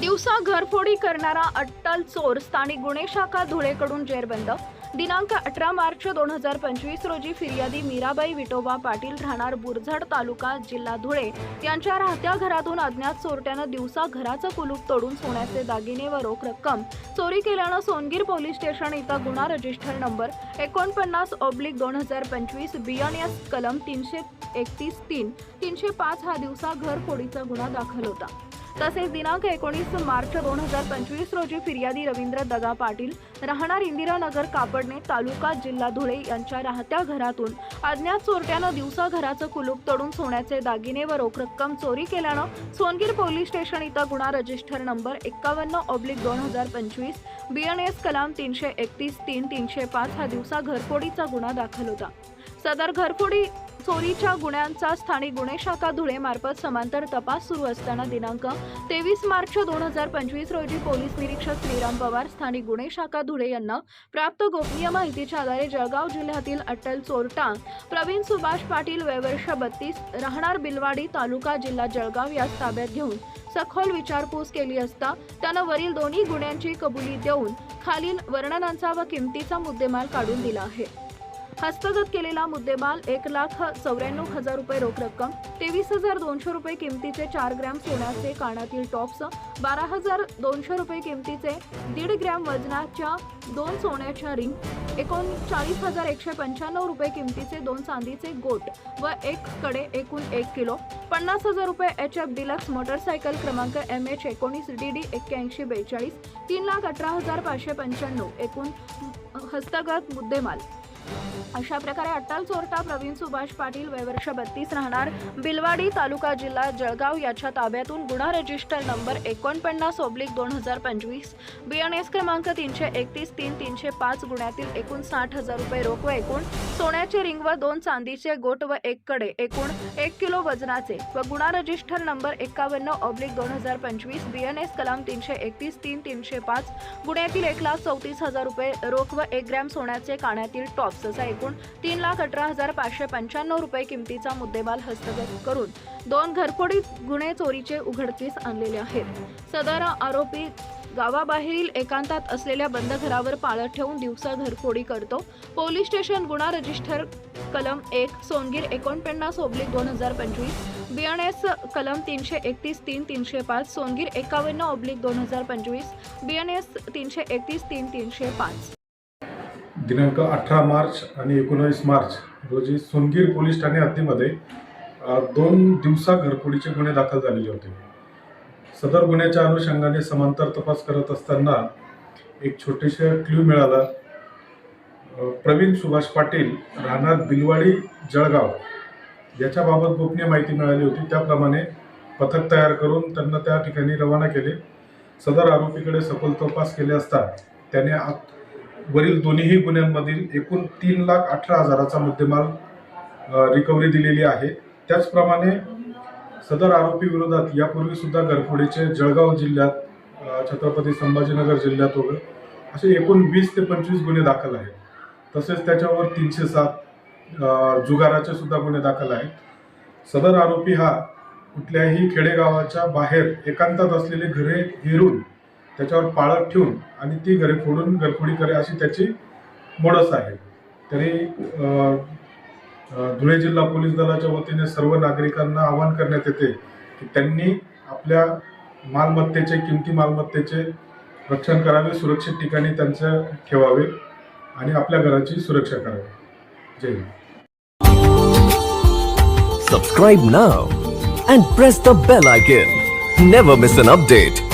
दिवसा घरफोडी करणारा अट्टल चोर स्थानिक गुन्हे शाखा धुळेकडून जेरबंद. दिनांक अठरा मार्च दोन हजार पंचवीस रोजी फिर्यादी मीराबाई विठोबा पाटील राहणार बुरझड तालुका जिल्हा धुळे यांच्या राहत्या घरातून अज्ञात चोरट्यानं दिवसा घराचं कुलूप तोडून सोन्याचे दागिने व रोख रक्कम चोरी केल्यानं सोनगीर पोलीस स्टेशन इथं गुन्हा रजिस्टर नंबर एकोणपन्नास ऑब्लिक दोन हजार पंचवीस बियनएस कलम तीनशे एकतीस तीन तीनशे पाच हा दिवसा घरफोडीचा गुन्हा दाखल होता. तसेच दिनांक एकोणीस मार्च दोन हजार पंचवीस रोजी फिर्यादी रवींद्र दगा पाटील राहणार इंदिरानगर कापडणे तालुका जिल्हा धुळे यांच्या राहत्या घरातून अज्ञात चोरट्यानं दिवसा घराचं कुलूप तोडून सोन्याचे दागिने व रोख रक्कम चोरी केल्यानं सोनगीर पोलीस स्टेशन इथं गुन्हा रजिस्टर नंबर एक्कावन्न ऑब्लिक दोन हजार पंचवीस बीएनएस कलाम तीनशे एकतीस तीन तीनशे पाच हा दिवसा घरफोडीचा गुन्हा दाखल होता. सदर घरफोडी चोरीच्या गुन्ह्यांचा स्थानिक गुन्हे शाखा धुळे मार्फत समांतर तपास सुरू असताना दिनांक तेवीस मार्च दोन हजार पंचवीस रोजी पोलीस निरीक्षक श्रीराम पवार स्थानिक गुन्हे शाखा धुळे यांना प्राप्त गोपनीय माहितीच्या आधारे जळगाव जिल्ह्यातील अट्टल चोरटा प्रवीण सुभाष पाटील वयवर्ष बत्तीस राहणार बिलवाडी तालुका जिल्हा जळगाव यास ताब्यात घेऊन सखोल विचारपूस केली असता त्यानं वरील दोन्ही गुन्ह्यांची कबुली देऊन खालील वर्णनांचा व किमतीचा मुद्देमाल काढून दिला आहे. हस्तगत केलेला मुद्देमाल एक लाख चौऱ्याण्णव हजार रुपये रोख रक्कम तेवीस हजार दोनशे रुपये किमतीचे चार ग्रॅम सोन्याचे कानातील टॉप्स बारा हजार दोनशे रुपये किमतीचे दीड ग्रॅम वजनाच्या दोन सोन्याच्या रिंग एकोणचाळीस हजार एकशे पंच्याण्णव रुपये किमतीचे दोन चांदीचे गोट व एक कडे एकूण एक किलो पन्नास हजार रुपये एच एफ डिलक्स मोटरसायकल क्रमांक एम एच एकोणीस डी डी एक्क्याऐंशी बेचाळीस तीन लाख अठरा हजार पाचशे पंच्याण्णव एकूण हस्तगत मुद्देमाल. अशा प्रकारे अट्टाल चोरटा प्रवीण सुभाष पाटील वयवर्ष बत्तीस राहणार. बिलवाडी तालुका जिल्हा जळगाव याच्या ताब्यातून गुन्हा रजिस्टर नंबर एकोणपन्नास ओब्लिक दोन हजार पंचवीस. बी एन एस क्रमांक तीनशे एकतीस तीन तीनशे पाच गुन्ह्यातील एकूण साठ हजार रुपये रोख व एकूण सोन्याचे रिंग व दोन चांदीचे गोट व एक कडे एकूण एक किलो वजनाचे व गुन्हा रजिस्टर नंबर एकावन्न ऑब्लिक दोन हजार पंचवीस. बी एन एस कलाम तीनशे एकतीस तीन तीनशे पाच. गुन्ह्यातील एक लाख चौतीस हजार रुपये रोख व एक ग्रॅम सोन्याचे काण्यातील टॉप्स असा एकूण तीन लाख अठरा हजार पाचशे पंच्याण्णव रुपये किमतीचा मुद्देमाल हस्तगत करून दोन घरफोडी गुन्हे चोरीचे उघडकीस आणलेले आहेत. सदर आरोपी गावाबाहेरील एकांतात असलेल्या बंद घरावर पाळत ठेवून दिवसा घरफोडी करतो. पोलीस स्टेशन गुन्हा रजिस्टर कलम एक सोनगीर एकोणपन्नास ओब्लिक दोन हजार पंचवीस बी एन एस कलम तीनशे एकतीस तीन तीनशे पाच सोनगीर एकावन्न ओब्लिक दोन हजार पंचवीस बी एन एस तीनशे एकतीस तीन तीनशे पाच. दिनांक अठरा मार्च आणि एकोणावीस मार्च रोजी सोनगीर पोलीस ठाणे हद्दीमध्ये दोन दिवसा घरफोडीचे गुन्हे दाखल झालेले होते. सदर गुन्ह्याच्या अनुषंगाने समांतर तपास करत असताना एक छोटेसे क्ल्यू मिळाला. प्रवीण सुभाष पाटील राहणार बिलवाडी जळगाव. याच्याबाबत गोपनीय माहिती मिळाली होती. त्याप्रमाणे पथक तयार करून त्यांना त्या ठिकाणी रवाना केले. सदर आरोपीकडे सखोल तपास केले असता त्याने आत वरील दोन्हीही गुन्ह्यांमधील एकूण तीन लाख अठरा हजाराचा मुद्देमाल रिकव्हरी दिलेली आहे. त्याचप्रमाणे सदर आरोपी विरोधात यापूर्वी सुद्धा गरफोडीचे जळगाव जिल्ह्यात छत्रपती संभाजीनगर जिल्ह्यात वगैरे असे एकूण वीस ते पंचवीस गुन्हे दाखल आहेत. तसेच त्याच्यावर तीनशे सात जुगाराचे सुद्धा गुन्हे दाखल आहेत. सदर आरोपी हा कुठल्याही खेडेगावाच्या बाहेर एकांतात असलेले घरे हिरून त्याच्यावर पाळत ठेवून आणि ती घरे फोडून घरफोडी करे अशी त्याची मोडस आहे. तरी धुळे जिल्हा पोलीस दलाच्या वतीने सर्व नागरिकांना आवाहन करण्यात येते की त्यांनी आपल्या मालमत्तेचे किमती मालमत्तेचे रक्षण करावे सुरक्षित ठिकाणी त्यांचं ठेवावे आणि आपल्या घराची सुरक्षा करावी. Jai Hind. Subscribe now and press the bell icon never miss an update